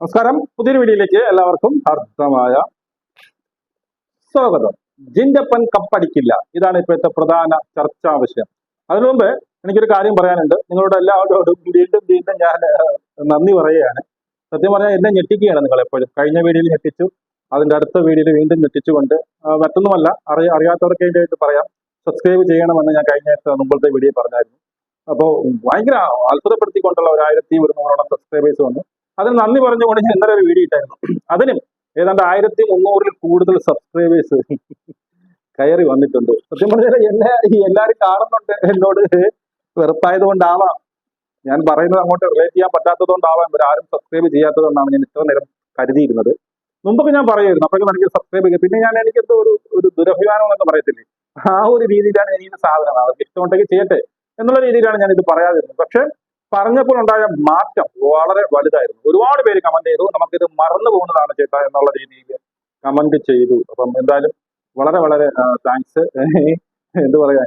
നമസ്കാരം. പുതിയൊരു വീഡിയോയിലേക്ക് എല്ലാവർക്കും ഹർദ്ദമായ സ്വാഗതം. ജിൻഡപ്പൻ കപ്പടിക്കില്ല ഇതാണ് ഇപ്പോഴത്തെ പ്രധാന ചർച്ചാ വിഷയം. അതിനു മുമ്പ് എനിക്കൊരു കാര്യം പറയാനുണ്ട്. നിങ്ങളോട് എല്ലാവരോടും വീണ്ടും വീണ്ടും ഞാൻ നന്ദി പറയുകയാണ്. സത്യം പറഞ്ഞാൽ എന്നെ ഞെട്ടിക്കുകയാണ് നിങ്ങൾ എപ്പോഴും. കഴിഞ്ഞ വീഡിയോയിൽ ഞെട്ടിച്ചു. അതിന്റെ അടുത്ത വീഡിയോയിൽ വീണ്ടും ഞെട്ടിച്ചുകൊണ്ട് മറ്റൊന്നുമല്ല അറിയ അറിയാത്തവർക്ക് വേണ്ടിയിട്ട് പറയാം. സബ്സ്ക്രൈബ് ചെയ്യണമെന്ന് ഞാൻ കഴിഞ്ഞ മുമ്പത്തെ വീഡിയോ പറഞ്ഞായിരുന്നു. അപ്പോൾ ഭയങ്കര അത്ഭുതപ്പെടുത്തിക്കൊണ്ടുള്ള ഒരു ആയിരത്തി ഒരുന്നൂറോളം സബ്സ്ക്രൈബേഴ്സ് വന്നു. അതിന് നന്ദി പറഞ്ഞുകൊണ്ട് ഞാൻ ഇന്നലെ ഒരു വീഡിയോ ഇട്ടായിരുന്നു. അതിനും ഏതാണ്ട് ആയിരത്തി മുന്നൂറിൽ കൂടുതൽ സബ്സ്ക്രൈബേഴ്സ് കയറി വന്നിട്ടുണ്ട്. സത്യം പറഞ്ഞാൽ ഈ എല്ലാവരും കാണുന്നുണ്ട് എന്നോട് വെറുപ്പായത് കൊണ്ടാവാം ഞാൻ പറയുന്നത് അങ്ങോട്ട് റിലേറ്റ് ചെയ്യാൻ പറ്റാത്തത് കൊണ്ടാവാം ഇവർ ആരും സബ്സ്ക്രൈബ് ചെയ്യാത്തതുകൊണ്ടാണ് ഞാൻ ഇത്ര നേരം കരുതിയിരുന്നത്. മുമ്പൊക്കെ ഞാൻ പറയുമായിരുന്നു. അപ്പോഴേക്കും എനിക്ക് സബ്സ്ക്രൈബ് ചെയ്യുക പിന്നെ ഞാൻ എനിക്കെന്തോ ഒരു ഒരു ദുരഭിമാനം എന്ന് പറയത്തില്ലേ? ആ ഒരു രീതിയിലാണ് ഞാൻ സാധനം അവർക്ക് ഇഷ്ടമുണ്ടെങ്കിൽ ചെയ്യട്ടെ എന്നുള്ള രീതിയിലാണ് ഞാൻ ഇത് പറയാതിരുന്നത്. പക്ഷെ പറഞ്ഞപ്പോൾ ഉണ്ടായ മാറ്റം വളരെ വലുതായിരുന്നു. ഒരുപാട് പേര് കമന്റ് ചെയ്തു. നമുക്കിത് മറന്നു പോകുന്നതാണ് ചേട്ടാ എന്നുള്ള രീതിയിൽ കമന്റ് ചെയ്തു. അപ്പം എന്തായാലും വളരെ വളരെ താങ്ക്സ് എന്ത് പറയാ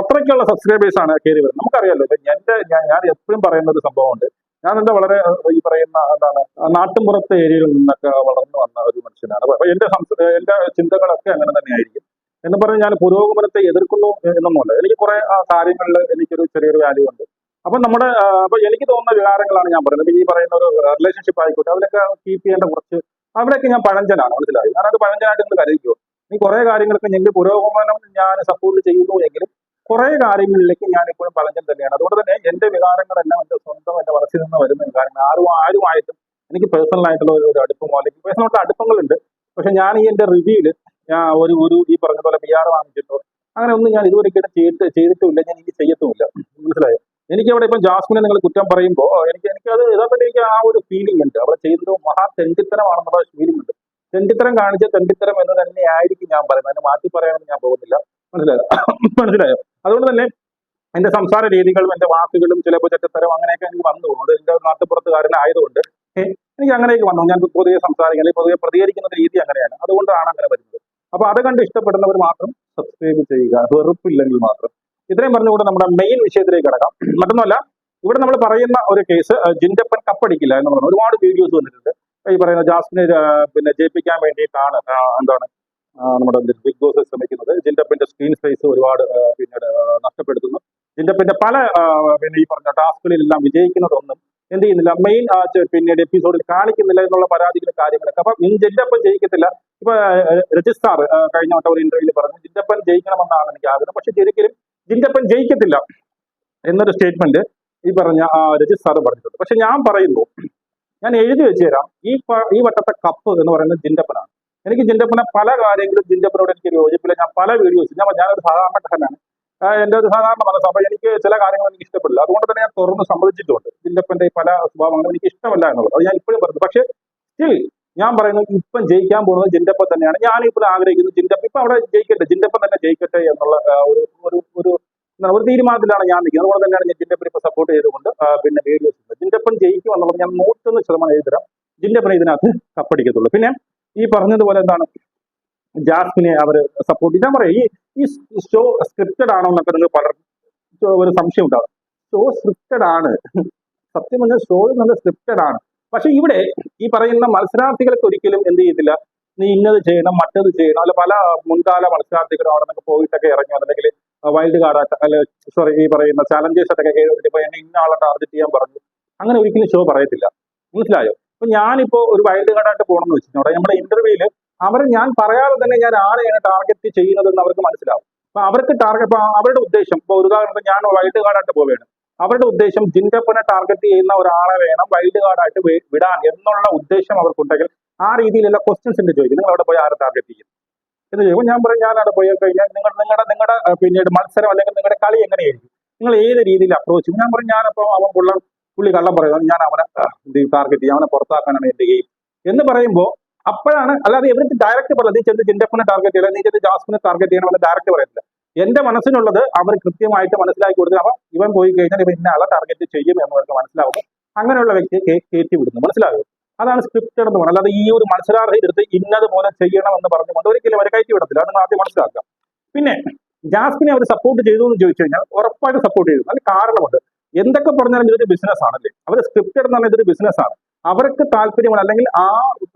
അത്രയ്ക്കുള്ള സബ്സ്ക്രൈബേഴ്സ് ആണ് കയറി വരുന്നത്. നമുക്കറിയാലോ എന്റെ ഞാൻ ഞാൻ എപ്പോഴും പറയുന്ന ഒരു സംഭവമുണ്ട്. ഞാൻ എന്താ വളരെ ഈ പറയുന്ന എന്താണ് നാട്ടിൻപുറത്തെ ഏരിയയിൽ നിന്നൊക്കെ വളർന്നു വന്ന ഒരു മനുഷ്യനാണ്. അപ്പൊ എന്റെ എന്റെ ചിന്തകളൊക്കെ അങ്ങനെ തന്നെയായിരിക്കും. എന്ന് പറഞ്ഞ് ഞാൻ പുരോഗമനത്തെ എതിർക്കുന്നു എന്നൊന്നുമല്ല. എനിക്ക് കുറെ കാര്യങ്ങളിൽ എനിക്കൊരു ചെറിയൊരു വാല്യൂ ഉണ്ട്. അപ്പൊ നമ്മുടെ അപ്പൊ എനിക്ക് തോന്നുന്ന വികാരങ്ങളാണ് ഞാൻ പറയുന്നത്. ഈ പറയുന്ന ഒരു റിലേഷൻഷിപ്പ് ആയിക്കോട്ടെ അതിലൊക്കെ കീപ്പ് ചെയ്യേണ്ട കുറച്ച് അവിടെയൊക്കെ ഞാൻ പഴഞ്ചനാണ് മനസ്സിലായി? ഞാനത് പഴഞ്ചനായിട്ട് ഒന്ന് കരുതിക്കോ? ഈ കുറെ കാര്യങ്ങൾക്ക് ഞങ്ങൾ പുരോഗമനം ഞാൻ സപ്പോർട്ട് ചെയ്യുന്നു എങ്കിലും കുറെ കാര്യങ്ങളിലേക്ക് ഞാൻ ഇപ്പോഴും പഴഞ്ചൻ തന്നെയാണ്. അതുകൊണ്ട് തന്നെ എന്റെ വികാരങ്ങളെല്ലാം എന്റെ സ്വന്തം എന്റെ മനസ്സിൽ നിന്ന് വരുന്ന വികാരങ്ങൾ ആരും ആരുമായിട്ടും എനിക്ക് പേഴ്സണൽ ആയിട്ടുള്ള ഒരു അടുപ്പം അടുപ്പമോ അല്ലെങ്കിൽ പേഴ്സണലായിട്ട് അടുപ്പങ്ങളുണ്ട്. പക്ഷെ ഞാൻ ഈ എന്റെ റിവ്യൂൽ ഒരു ഒരു ഈ പറഞ്ഞ പോലെ പി ആർ വാങ്ങിച്ചിട്ടോ അങ്ങനെ ഒന്നും ഞാൻ ഇതുവരെ ചെയ്തിട്ട് ചെയ്തിട്ടുമില്ല ഞാൻ ഇനി ചെയ്യത്തുമില്ല. മനസ്സിലായോ? എനിക്ക് അവിടെ ഇപ്പം ജാസ്മിനെ നിങ്ങൾ കുറ്റം പറയുമ്പോൾ എനിക്ക് എനിക്കത് യഥാർത്ഥത്തിൽ എനിക്ക് ആ ഒരു ഫീലിംഗ് ഉണ്ട്. അവിടെ ചെയ്തത് മഹാ തെണ്ടിത്തരമാണെന്നുള്ള ഫീലിംഗ് ഉണ്ട്. തെണ്ടിത്തരം കാണിച്ച തെണ്ടിത്തരം എന്ന് തന്നെ ആയിരിക്കും ഞാൻ പറയുന്നത്. അതിനെ മാറ്റി പറയാനൊന്നും ഞാൻ പോകുന്നില്ല. മനസ്സിലായോ? മനസ്സിലായോ? അതുകൊണ്ട് തന്നെ എന്റെ സംസാര രീതികളും എന്റെ വാക്കുകളും ചിലപ്പോൾ ചെറ്റത്തരം അങ്ങനെയൊക്കെ എനിക്ക് വന്നു. അത് എന്റെ നാട്ടുപുറത്തുകാരനായതുകൊണ്ട് എനിക്ക് അങ്ങനെയൊക്കെ വന്നു. ഞാൻ പൊതുവെ സംസാരിക്കുന്നത് പൊതുവെ പ്രതികരിക്കുന്ന രീതി അങ്ങനെയാണ്. അതുകൊണ്ടാണ് അങ്ങനെ വരുന്നത്. അപ്പൊ അത് കണ്ട് ഇഷ്ടപ്പെടുന്നവർ മാത്രം സബ്സ്ക്രൈബ് ചെയ്യുക. വെറുപ്പില്ലെങ്കിൽ മാത്രം. ഇത്രയും പറഞ്ഞുകൊണ്ട് നമ്മുടെ മെയിൻ വിഷയത്തിലേക്ക് കിടക്കാം. മറ്റൊന്നുമല്ല ഇവിടെ നമ്മൾ പറയുന്ന ഒരു കേസ് ജിൻഡപ്പൻ കപ്പടിക്കില്ല എന്ന് പറഞ്ഞു ഒരുപാട് വീഡിയോസ് വന്നിട്ടുണ്ട്. ഈ പറയുന്ന ജാസ്മിനെ പിന്നെ ജയിപ്പിക്കാൻ വേണ്ടിയിട്ടാണ് എന്താണ് നമ്മുടെ ബിഗ് ബോസ് ശ്രമിക്കുന്നത്. ജിൻഡപ്പന്റെ സ്ക്രീൻ സ്പേസ് ഒരുപാട് പിന്നീട് നഷ്ടപ്പെടുത്തുന്നു. ജിൻഡപ്പന്റെ പല പിന്നെ ഈ പറഞ്ഞ ടാസ്കുകളിലെല്ലാം വിജയിക്കുന്നതൊന്നും എന്ത് ചെയ്യുന്നില്ല. മെയിൻ പിന്നീട് എപ്പിസോഡിൽ കാണിക്കുന്നില്ല എന്നുള്ള പരാതികളും കാര്യങ്ങളൊക്കെ. അപ്പൊ ഇനി ജിൻഡപ്പൻ ജയിക്കത്തില്ല. ഇപ്പൊ രജിസ്ട്രാർ കഴിഞ്ഞ വട്ടം ഒരു ഇന്റർവ്യൂവിൽ പറഞ്ഞു ജിൻഡപ്പൻ ജയിക്കണമെന്നാണ് എനിക്ക് ആഗ്രഹം. പക്ഷെ ഒരിക്കലും ജിൻഡപ്പൻ ജയിക്കത്തില്ല എന്നൊരു സ്റ്റേറ്റ്മെന്റ് ഈ പറഞ്ഞ ആ രജിസ്ട്രാർ പറഞ്ഞിട്ടുണ്ട്. പക്ഷെ ഞാൻ പറയുന്നു ഞാൻ എഴുതി വെച്ച് തരാം. ഈ ഈ വട്ടത്തെ കപ്പ് എന്ന് പറയുന്നത് ജിൻഡപ്പനാണ്. എനിക്ക് ജിൻഡപ്പനെ പല കാര്യങ്ങളും ജിൻഡപ്പനോട് എനിക്ക് യോജിപ്പില്ല. ഞാൻ പല വീഡിയോസ് ഞാൻ ഞാനൊരു സാധാരണ ആ, എന്റെ ഒരു സാധാരണ മനസ്സ് അപ്പൊ എനിക്ക് ചില കാര്യങ്ങൾ എനിക്ക് ഇഷ്ടപ്പെടില്ല. അതുകൊണ്ട് തന്നെ ഞാൻ തുറന്ന് സമ്മതിച്ചിട്ടുണ്ട്. ജിൻഡപ്പന്റെ പല സ്വഭാവങ്ങളും എനിക്ക് ഇഷ്ടമല്ല എന്നുള്ളത്. അത് ഞാൻ ഇപ്പോഴും പറഞ്ഞു പക്ഷേ സ്റ്റിൽ ഞാൻ പറയുന്നത് ഇപ്പം ജയിക്കാൻ പോകുന്നത് ജിൻഡപ്പ തന്നെയാണ്. ഞാൻ ഇപ്പോൾ ആഗ്രഹിക്കുന്നത് ജിൻഡപ്പ. ഇപ്പൊ അവിടെ ജയിക്കട്ടെ ജിൻഡപ്പ തന്നെ ജയിക്കട്ടെ എന്നുള്ള ഒരു ഒരു ഒരു എന്താണ് ഒരു തീരുമാനത്തിലാണ് ഞാൻ നിൽക്കുന്നത്. അതുപോലെ തന്നെയാണ് ഞാൻ ജിൻഡപ്പൻ ഇപ്പൊ സപ്പോർട്ട് ചെയ്തുകൊണ്ട് പിന്നെ വീഡിയോസ് ജിൻഡപ്പൻ ജയിക്കും എന്നുള്ളത് ഞാൻ നൂറ്റൊന്ന് ശതമാനം എഴുതരാം ജിൻഡപ്പനെ ഇതിനകത്ത് കപ്പടിക്കത്തുള്ളൂ. പിന്നെ ഈ പറഞ്ഞതുപോലെ എന്താണ് ജാസ്മിനെ അവർ സപ്പോർട്ട് ഞാൻ പറയാം ഈ ഈ ഷോ സ്ക്രിപ്റ്റഡ് ആണോ എന്നൊക്കെ നിങ്ങൾ പലർക്കും ഒരു സംശയം ഉണ്ടാവും ഷോ സ്ക്രിപ്റ്റഡ് ആണ്. സത്യം പറഞ്ഞാൽ ഷോ നല്ല സ്ക്രിപ്റ്റഡ് ആണ്. പക്ഷെ ഇവിടെ ഈ പറയുന്ന മത്സരാർത്ഥികൾക്ക് ഒരിക്കലും എന്ത് ചെയ്തില്ല നീ ഇന്നത് ചെയ്യണം മറ്റത് ചെയ്യണം അല്ല പല മുൻകാല മത്സരാർത്ഥികളും അവിടെ നിന്നൊക്കെ പോയിട്ടൊക്കെ ഇറങ്ങി അല്ലെങ്കിൽ വൈൽഡ് കാർഡ് അല്ല സോറി ഈ പറയുന്ന ചാലഞ്ചേഴ്സ് ഒക്കെ കേറിയിട്ട് ഇപ്പൊ എന്നെ ഇന്ന ആളെ ടാർഗറ്റ് ചെയ്യാൻ പറഞ്ഞു. അങ്ങനെ ഒരിക്കലും ഷോ പറയത്തില്ല. മനസ്സിലായോ? അപ്പൊ ഞാനിപ്പോ ഒരു വൈൽഡ് കാർഡായിട്ട് പോകണമെന്ന് വെച്ചിട്ടുണ്ടെങ്കിൽ നമ്മുടെ ഇന്റർവ്യൂൽ അവർ ഞാൻ പറയാതെ തന്നെ ഞാൻ ആരെയാണ് ടാർഗറ്റ് ചെയ്യുന്നതെന്ന് അവർക്ക് മനസ്സിലാവും. അപ്പൊ അവർക്ക് ടാർഗറ്റ് അവരുടെ ഉദ്ദേശം ഇപ്പൊ ഉദാഹരണത്തിന് ഞാൻ വൈൽഡ് കാർഡായിട്ട് പോവുകയാണ്. അവരുടെ ഉദ്ദേശം ജിൻഡപ്പനെ ടാർഗറ്റ് ചെയ്യുന്ന ഒരാളെ വേണം വൈൽഡ് കാർഡായിട്ട് വിടാൻ എന്നുള്ള ഉദ്ദേശം അവർക്കുണ്ടെങ്കിൽ ആ രീതിയിലുള്ള ക്വസ്റ്റ്യൻസ് ഉണ്ട് ചോദിക്കും നിങ്ങൾ അവിടെ പോയി ആരെ ടാർഗറ്റ് ചെയ്യും? എന്ന് ചോദിക്കും. ഞാൻ പറയും ഞാൻ അവിടെ പോയി കഴിഞ്ഞാൽ നിങ്ങൾ നിങ്ങളുടെ നിങ്ങളുടെ പിന്നീട് മത്സരം അല്ലെങ്കിൽ നിങ്ങളുടെ കളി എങ്ങനെയായിരിക്കും? നിങ്ങൾ ഏത് രീതിയിൽ അപ്രോച്ച് ഞാൻ പറയും ഞാനപ്പോൾ അവൻ പുള്ള പുള്ളി കള്ളം പറയുന്നത് ഞാൻ അവനെ ടാർഗറ്റ് ചെയ്യും. അവനെ പുറത്താക്കാനാണ് എന്റെ ഗെയിം എന്ന് പറയുമ്പോൾ അപ്പോഴാണ് അല്ലാതെ ഇവർക്ക് ഡയറക്റ്റ് പറയുന്നത് നീ ചെന്ന് ജിൻഡപ്പനെ ടാർഗറ്റ് ചെയ്യണം. നീ ചെന്ന് ജാസ്മിനെ ടാർഗറ്റ് ചെയ്യണമെന്ന് ഡയറക്റ്റ് പറയത്തില്ല. എന്റെ മനസ്സിലുള്ളത് അവർ കൃത്യമായിട്ട് മനസ്സിലാക്കി കൊടുക്കുക അപ്പൊ ഇവൻ പോയി കഴിഞ്ഞാൽ ഇവൻ ഇന്ന ആളെ ടാർഗറ്റ് ചെയ്യും എന്നവർക്ക് മനസ്സിലാവും അങ്ങനെയുള്ള വ്യക്തിയെ കയറ്റി വിടുന്നു. മനസ്സിലാകും അതാണ് സ്ക്രിപ്റ്റഡ് എന്ന് പറയുന്നത്. അല്ലാതെ ഈ ഒരു മത്സരാർത്ഥി എടുത്ത് ഇന്നത് പോലെ ചെയ്യണം എന്ന് പറഞ്ഞുകൊണ്ട് ഒരിക്കലും അവരെ കയറ്റി വിടത്തില്ല. അത് ആദ്യം മനസ്സിലാക്കുക പിന്നെ ജാസ്മിനെ അവർ സപ്പോർട്ട് ചെയ്തു എന്ന് ചോദിച്ചു കഴിഞ്ഞാൽ ഉറപ്പായിട്ട് സപ്പോർട്ട് ചെയ്തു അതിന് കാരണമുണ്ട്. എന്തൊക്കെ പറഞ്ഞാലും ഇതൊരു ബിസിനസ് ആണല്ലേ? അവർ സ്ക്രിപ്റ്റഡ് എന്ന് പറഞ്ഞാൽ ഇതൊരു ബിസിനസ് ആണ്. അവർക്ക് താല്പര്യമാണ്. അല്ലെങ്കിൽ ആ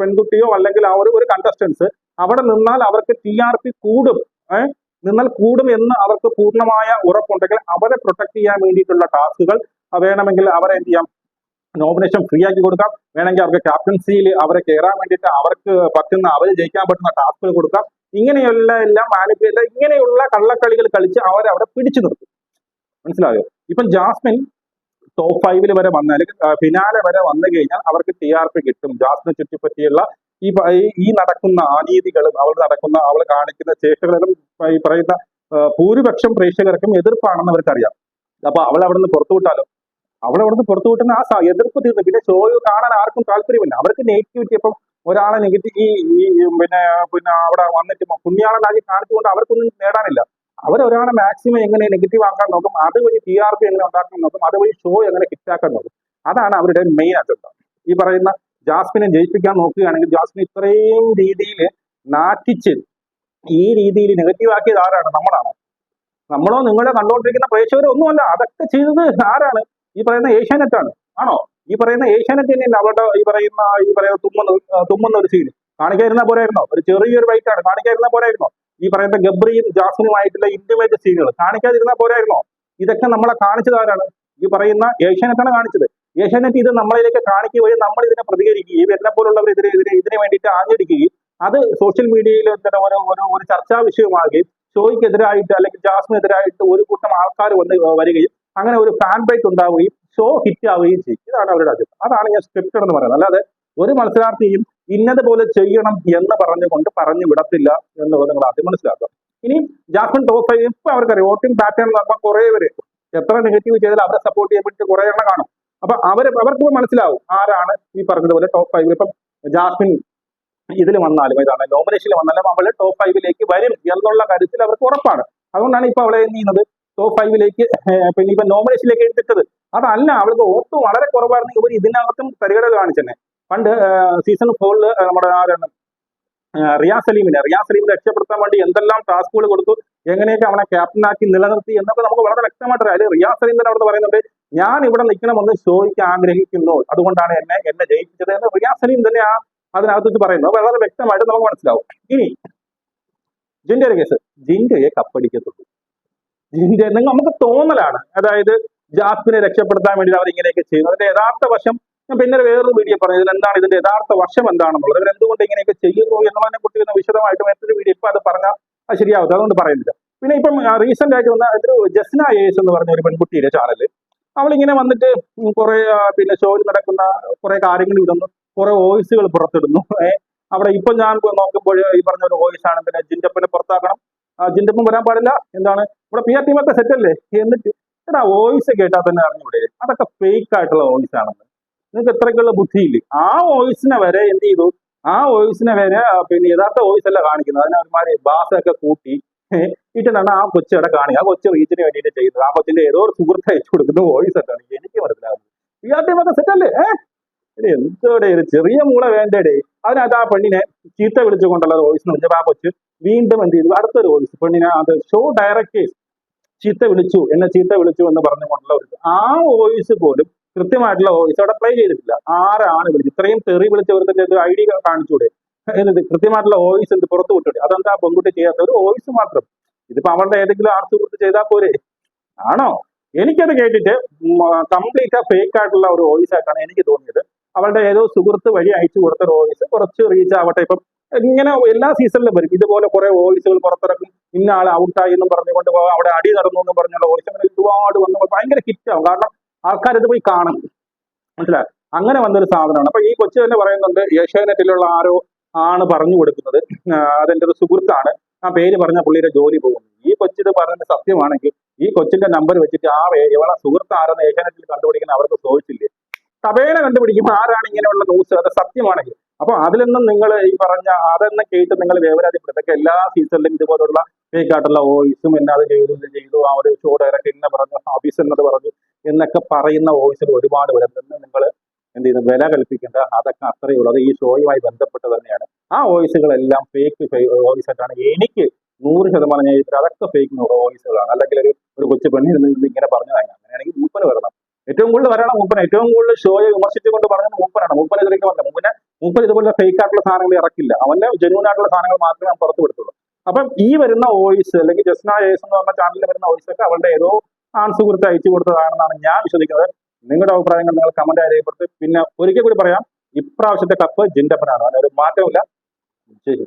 പെൺകുട്ടിയോ അല്ലെങ്കിൽ ആ ഒരു ഒരു കണ്ടസ്റ്റൻസ് അവിടെ നിന്നാൽ അവർക്ക് ടി ആർ പി കൂടും. നിന്നാൽ കൂടും എന്ന് അവർക്ക് പൂർണമായ ഉറപ്പുണ്ടെങ്കിൽ അവരെ പ്രൊട്ടക്ട് ചെയ്യാൻ വേണ്ടിയിട്ടുള്ള ടാസ്കുകൾ വേണമെങ്കിൽ അവരെ എന്ത് ചെയ്യാം? നോമിനേഷൻ ഫ്രീ ആക്കി കൊടുക്കാം. വേണമെങ്കിൽ അവർക്ക് ക്യാപ്റ്റൻസിയിൽ അവരെ കയറാൻ വേണ്ടിയിട്ട് അവർക്ക് പറ്റുന്ന അവർ ജയിക്കാൻ പറ്റുന്ന ടാസ്കുകൾ കൊടുക്കാം. ഇങ്ങനെയുള്ള എല്ലാം മാനിപ്പുലേറ്റ് ഇങ്ങനെയുള്ള കള്ളക്കളികൾ കളിച്ച് അവരെ അവിടെ പിടിച്ചു നിർത്തും. മനസ്സിലായോ? ഇപ്പം ജാസ്മിൻ ടോപ്പ് ഫൈവിൽ വരെ വന്നാൽ ഫിനാലെ വരെ വന്നു കഴിഞ്ഞാൽ അവർക്ക് ടി ആർ പി കിട്ടും. ജാസ്മിനെ ചുറ്റിപ്പറ്റിയുള്ള ഈ ഈ- നടക്കുന്ന അനീതികളും അവൾ നടക്കുന്ന അവൾ കാണിക്കുന്ന ശേഷകളും ഈ പറയുന്ന ഭൂരിപക്ഷം പ്രേക്ഷകർക്കും എതിർപ്പാണെന്ന് അവർക്കറിയാം. അപ്പൊ അവൾ അവിടെ നിന്ന് പുറത്തു വിട്ടാലോ? അവൾ അവിടെ നിന്ന് പുറത്തു വിട്ടുന്ന ആ എതിർപ്പ് തീർന്നു. പിന്നെ ഷോ കാണാൻ ആർക്കും താല്പര്യമില്ല. അവർക്ക് നെഗറ്റിവിറ്റി ഇപ്പം ഒരാളെ നെഗറ്റീവ് ഈ പിന്നെ പിന്നെ അവിടെ വന്നിട്ട് പുണ്യാളനാക്കി കാണിച്ചുകൊണ്ട് അവർക്കൊന്നും നേടാനില്ല. അവരൊരാളെ മാക്സിമം എങ്ങനെ നെഗറ്റീവ് ആക്കാൻ നോക്കും അതുവഴി ടി ആർ പി എങ്ങനെ ഉണ്ടാക്കാൻ നോക്കും അതുവഴി ഷോ എങ്ങനെ ഹിറ്റാക്കാൻ നോക്കും. അതാണ് അവരുടെ മെയിൻ അജണ്ട ഈ പറയുന്ന ജാസ്മിനെ ജയിപ്പിക്കാൻ നോക്കുകയാണെങ്കിൽ ജാസ്മിൻ ഇത്രയും രീതിയിൽ നാട്ടിച്ച് ഈ രീതിയിൽ നെഗറ്റീവ് ആക്കിയത് ആരാണ്? നമ്മളാണ്. നമ്മളോ നിങ്ങളെ കണ്ടുകൊണ്ടിരിക്കുന്ന പ്രേക്ഷകരോ ഒന്നുമല്ല. അതൊക്കെ ചെയ്തത് ആരാണ്? ഈ പറയുന്ന ഏഷ്യാനെറ്റാണ് ആണോ. ഈ പറയുന്ന ഏഷ്യാനെറ്റ് തന്നെയല്ല അവരുടെ ഈ പറയുന്ന ഈ പറയുന്ന തുമ്മുന്ന തുമ്മുന്ന ഒരു സീൻ കാണിക്കാതിരുന്ന പോരായിരുന്നോ? ഒരു ചെറിയൊരു ബൈറ്റാണ് കാണിക്കാതിരുന്ന പോരായിരുന്നോ? ഈ പറയുന്ന ഗബ്രിയും ജാസ്മിനുമായിട്ടുള്ള ഇന്റിമേറ്റ് സീനുകൾ കാണിക്കാതിരുന്ന പോരായിരുന്നോ? ഇതൊക്കെ നമ്മളെ കാണിച്ചത് ആരാണ്? ഈ പറയുന്ന ഏഷ്യാനെറ്റാണ് കാണിച്ചത്. ഏഷ്യാനെറ്റ് ഇത് നമ്മളിലേക്ക് കാണിക്കുക വഴി നമ്മൾ ഇതിനെ പ്രതികരിക്കുകയും എന്നെ പോലുള്ളവർ ഇതിനെ ഇതിനെ ഇതിനു വേണ്ടിയിട്ട് ആഞ്ഞടിക്കുകയും അത് സോഷ്യൽ മീഡിയയിൽ തന്നെ ഒരു ഒരു ഒരു ചർച്ചാ വിഷയമാകുകയും ഷോയ്ക്കെതിരായിട്ട് അല്ലെങ്കിൽ ജാസ്മിനെതിരായിട്ട് ഒരു കൂട്ടം ആൾക്കാർ വന്ന് വരികയും അങ്ങനെ ഒരു ഫാൻ ബൈറ്റ് ഉണ്ടാവുകയും ഷോ ഹിറ്റ് ആവുകയും ചെയ്യും. ഇതാണ് അവരുടെ അജണ്ട അതാണ് ഞാൻ സ്ക്രിപ്റ്റഡ് എന്ന് പറയുന്നത്. അല്ലാതെ ഒരു മത്സരാർത്ഥിയും ഇന്നതുപോലെ ചെയ്യണം എന്ന് പറഞ്ഞുകൊണ്ട് പറഞ്ഞു വിടത്തില്ല എന്നുള്ളത് നിങ്ങൾ ആദ്യം മനസ്സിലാക്കുക. ഇനി ജാസ്മിൻ ടോപ്പ് ഫൈവ് ഇപ്പൊ അവർക്കറിയാം. വോട്ടിംഗ് പാറ്റേൺ എന്ന് പറഞ്ഞാൽ കുറെ പേര് എത്ര നെഗറ്റീവ് ചെയ്താൽ അവരെ സപ്പോർട്ട് ചെയ്യാൻ വേണ്ടി കുറെ എണ്ണം കാണും. അപ്പൊ അവർ അവർക്ക് മനസ്സിലാവും ആരാണ് ഈ പറഞ്ഞതുപോലെ ടോപ്പ് ഫൈവിൽ ഇപ്പം ജാസ്മിൻ ഇതിൽ വന്നാലും ഇതാണ് നോമിനേഷനിൽ വന്നാലും അവൾ ടോപ്പ് ഫൈവിലേക്ക് വരും എന്നുള്ള കാര്യത്തിൽ അവർക്ക് ഉറപ്പാണ്. അതുകൊണ്ടാണ് ഇപ്പൊ അവളെ എന്ത് ചെയ്യുന്നത്? ടോപ്പ് ഫൈവിലേക്ക് പിന്നെ ഇപ്പൊ നോമിനേഷനിലേക്ക് എടുത്തിട്ടത്. അതല്ല അവൾക്ക് വോട്ട് വളരെ കുറവായിരുന്നു. ഇവർ ഇതിനകത്തും പരിഗണന കാണിച്ചെന്നെ. പണ്ട് സീസൺ ഫോറിൽ നമ്മുടെ ആരാണ്? റിയാ റിയാസ് സലീമിനെ. റിയാസ് സലീമിനെ രക്ഷപ്പെടുത്താൻ വേണ്ടി എന്തെല്ലാം ടാസ്കുകൾ കൊടുത്തു. എങ്ങനെയൊക്കെ അവനെ ക്യാപ്റ്റനാക്കി നിലനിർത്തി എന്നൊക്കെ നമുക്ക് വളരെ വ്യക്തമായിട്ട് അറിയാം റിയാസ് സലീം തന്നെ അവിടെ പറയുന്നുണ്ട് ഞാൻ ഇവിടെ നിൽക്കണമെന്ന് ഷോയ്ക്ക് ആഗ്രഹിക്കുന്നു. അതുകൊണ്ടാണ് എന്നെ എന്നെ ജയിപ്പിച്ചത് എന്ന് റിയാസ് തന്നെയാ തന്നെ ആ അതിനകത്ത് വെച്ച് പറയുന്നത് വളരെ വ്യക്തമായിട്ട് നമുക്ക് മനസ്സിലാവും. ഇനി ജിൻഡയുടെ കേസ്. ജിൻഡയെ കപ്പടിക്കത്തുള്ളൂ. ജിൻഡ നിങ്ങൾ നമുക്ക് തോന്നലാണ്. അതായത് ജാസ്മിനെ രക്ഷപ്പെടുത്താൻ വേണ്ടി അവർ ഇങ്ങനെയൊക്കെ ചെയ്യുന്നു. അതിന്റെ യഥാർത്ഥ വശം ഞാൻ പിന്നെ വേറൊരു വീഡിയോ പറഞ്ഞു എന്താണ് ഇതിന്റെ യഥാർത്ഥ വശം എന്താണെന്നുള്ളത്. ഇവർ എന്തുകൊണ്ട് ഇങ്ങനെയൊക്കെ ചെയ്യുന്നു എന്നുള്ളതിനെ കുറിച്ച് വിശദമായിട്ട് മറ്റൊരു വീഡിയോ ഇപ്പൊ അത് പറഞ്ഞാൽ അത് ശരിയാവത്തില്ല. അതുകൊണ്ട് പറയുന്നില്ല. പിന്നെ ഇപ്പം റീസെന്റ് ആയിട്ട് വന്ന ഒരു ജസ്ന ഏസ് എന്ന് പറഞ്ഞ ഒരു പെൺകുട്ടിയുടെ ചാനൽ അവളിങ്ങനെ വന്നിട്ട് കുറെ പിന്നെ ഷോയിൽ നടക്കുന്ന കുറെ കാര്യങ്ങൾ ഇടുന്നു. കുറെ വോയിസുകൾ പുറത്തിടുന്നു. അവിടെ ഇപ്പൊ ഞാൻ നോക്കുമ്പോൾ ഈ പറഞ്ഞ ഒരു വോയിസ് ആണ്. പിന്നെ ജിൻഡപ്പിനെ പുറത്താക്കണം. ആ, വരാൻ പാടില്ല. എന്താണ്? ഇവിടെ പി ആർ ടീമൊക്കെ സെറ്റ് അല്ലേ? എന്നിട്ട് എടാ വോയിസ് കേട്ടാൽ തന്നെ അറിഞ്ഞൂടെ? അതൊക്കെ ഫേക്ക് ആയിട്ടുള്ള വോയിസ് ആണെന്ന്. നിങ്ങൾക്ക് എത്രയ്ക്കുള്ള ബുദ്ധിയില്ല? ആ വോയിസിനെ വരെ എന്ത് ചെയ്തു? ആ വോയിസിനെ വരെ പിന്നെ യഥാർത്ഥ വോയിസ് അല്ല കാണിക്കുന്നത്. അതിനെ ഒരുമാതിരി ബാസൊക്കെ കൂട്ടി ഇട്ടിട്ടാണ് ആ കൊച്ചവിടെ കാണുക. ആ കൊച്ചു റീച്ചിന് വേണ്ടിയിട്ട് ചെയ്യുന്നത്. ആ കൊച്ചിന്റെ ഏതോ ഒരു സുഹൃത്ത് അയച്ചു കൊടുക്കുന്ന വോയിസ് ഒക്കെയാണ് എനിക്ക് മനസ്സിലാകുന്നത് സെറ്റല്ലേ ഏഹ് എന്തോടെ ഒരു ചെറിയ മൂള വേണ്ടേ അതിനകത്ത് ആ പെണ്ണിനെ ചീത്ത വിളിച്ചുകൊണ്ടുള്ള വോയിസ് എന്ന് വെച്ചപ്പോൾ ആ കൊച്ച് വീണ്ടും എന്ത് ചെയ്തു? അടുത്തൊരു വോയിസ് പെണ്ണിനെ അത് ഷോ ഡയറക്ടേഴ്സ് ചീത്ത വിളിച്ചു. എന്നെ ചീത്ത വിളിച്ചു എന്ന് പറഞ്ഞുകൊണ്ടുള്ള ഒരു ആ വോയിസ് പോലും കൃത്യമായിട്ടുള്ള വോയിസ് അവിടെ പ്ലേ ചെയ്തിട്ടില്ല. ആരാണ് വിളിച്ചത്? ഇത്രയും തെറി വിളിച്ചവർക്ക് ഐ ഡി കാണിച്ചൂടെ? എന്നിട്ട് കൃത്യമായിട്ടുള്ള വോയിസ് എന്ത് പുറത്തു വിട്ടു അതെന്താ പെൺകുട്ടി ചെയ്യാത്ത ഒരു വോയിസ് മാത്രം. ഇതിപ്പോ അവളുടെ ഏതെങ്കിലും ആർട്ട് സുഹൃത്ത് ചെയ്താൽ പോരെ? ആണോ? എനിക്കത് കേട്ടിട്ട് കംപ്ലീറ്റ് ഫേക്ക് ആയിട്ടുള്ള ഒരു വോയിസ് ആയിട്ടാണ് എനിക്ക് തോന്നിയത്. അവളുടെ ഏതോ സുഹൃത്ത് വഴി അയച്ചു കൊടുത്ത ഒരു വോയിസ് കുറച്ച് റീച്ച് ആവട്ടെ. ഇപ്പം ഇങ്ങനെ എല്ലാ സീസണിലും വരും. ഇതുപോലെ കുറെ ഓയിസുകൾ പുറത്തിറക്കും. ഇന്ന ആൾ ഔട്ടായി എന്നും പറഞ്ഞുകൊണ്ട് അവിടെ അടി നടന്നു എന്നും പറഞ്ഞുള്ള വോയിസ് അങ്ങനെ ഒരുപാട് വന്നു. ഭയങ്കര ഹിറ്റാവും കാരണം ആൾക്കാർ ഇത് പോയി കാണും. മനസ്സിലായി? അങ്ങനെ വന്നൊരു സാധനമാണ്. അപ്പൊ ഈ കൊച്ചു തന്നെ പറയുന്നുണ്ട് ഏഷ്യാനെറ്റിലുള്ള ആരോ ആണ് പറഞ്ഞു കൊടുക്കുന്നത്. അതെന്റെ ഒരു സുഹൃത്താണ്. ആ പേര് പറഞ്ഞ പുള്ളിയുടെ ജോലി പോകുന്നു. ഈ കൊച്ചിത് പറഞ്ഞത് സത്യമാണെങ്കിൽ ഈ കൊച്ചിന്റെ നമ്പർ വെച്ചിട്ട് ആ ഇവളെ സുഹൃത്ത് ആരെന്ന് ഏഷ്യാനെറ്റിൽ കണ്ടുപിടിക്കുന്ന അവർക്ക് ചോദിച്ചില്ലേ? തപേന കണ്ടുപിടിക്കുമ്പോൾ ആരാണ് ഇങ്ങനെയുള്ള ന്യൂസ് അത് സത്യമാണെങ്കിൽ. അപ്പൊ അതിലൊന്നും നിങ്ങൾ ഈ പറഞ്ഞ അതെന്ന് കേട്ട് നിങ്ങൾ വേവരാതിപ്പെടുത്തൊക്കെ എല്ലാ സീസണിലും ഇതുപോലുള്ള ഫേക്ക് ആയിട്ടുള്ള വോയിസും എന്നത് ചെയ്തു ചെയ്തു ആ ഒരു ഷോ ഡയറക്ടർ ഇന്ന പറഞ്ഞു ഓഫീസ് എന്നത് പറഞ്ഞു എന്നൊക്കെ പറയുന്ന വോയിസിൽ ഒരുപാട് വരുന്നത് നിങ്ങൾ എന്ത് ചെയ്യുന്നത് വില കൽപ്പിക്കേണ്ട അതൊക്കെ അത്രയേ ഉള്ളൂ. അത് ഈ ഷോയുമായി ബന്ധപ്പെട്ട് തന്നെയാണ്. ആ വോയിസുകളെല്ലാം ഫേക്ക് വോയിസ് ആയിട്ടാണ്. എനിക്ക് നൂറ് ശതമാനം ഞാൻ അതൊക്കെ ഫേക്ക് വോയിസുകളാണ്. അല്ലെങ്കിൽ ഒരു ഒരു കൊച്ചു പെണ്ണിൽ നിന്ന് ഇങ്ങനെ പറഞ്ഞതാണ് അങ്ങനെയാണെങ്കിൽ മൂപ്പന് വരണം. ഏറ്റവും കൂടുതൽ വരണം മൂപ്പന. ഏറ്റവും കൂടുതൽ ഷോയെ വിമർശിച്ചുകൊണ്ട് പറഞ്ഞത് മൂപ്പനാണ്. മൂപ്പന ഇതിലേക്ക് വന്നത് മൂപ്പനെ മൂപ്പൻ ഇതുപോലെ ഫേക്ക് ആയിട്ടുള്ള സാധനങ്ങൾ ഇറക്കില്ല. അവന്റെ ജെന്യൂൻ ആയിട്ടുള്ള സാധനങ്ങൾ മാത്രമേ ഞാൻ പുറത്തു വിടത്തുള്ളൂ. അപ്പം ഈ വരുന്ന വോയിസ് അല്ലെങ്കിൽ ജസ്ന ജയസ് എന്ന് പറഞ്ഞ ചാനലിൽ വരുന്ന വോയിസ് ഒക്കെ അവളുടെ ഏതോ ആൺ സുഹൃത്ത് അയച്ചു കൊടുത്തതാണെന്നാണ് ഞാൻ വിശ്വസിക്കുന്നത്. നിങ്ങളുടെ അഭിപ്രായങ്ങൾ നിങ്ങൾ കമന്റ് രേഖപ്പെടുത്തി. പിന്നെ ഒരിക്കൽ കൂടി പറയാം ഇപ്രാവശ്യത്തെ കപ്പ് ജിൻഡപ്പനാണ്. അതിനൊരു മാറ്റമില്ല ശരി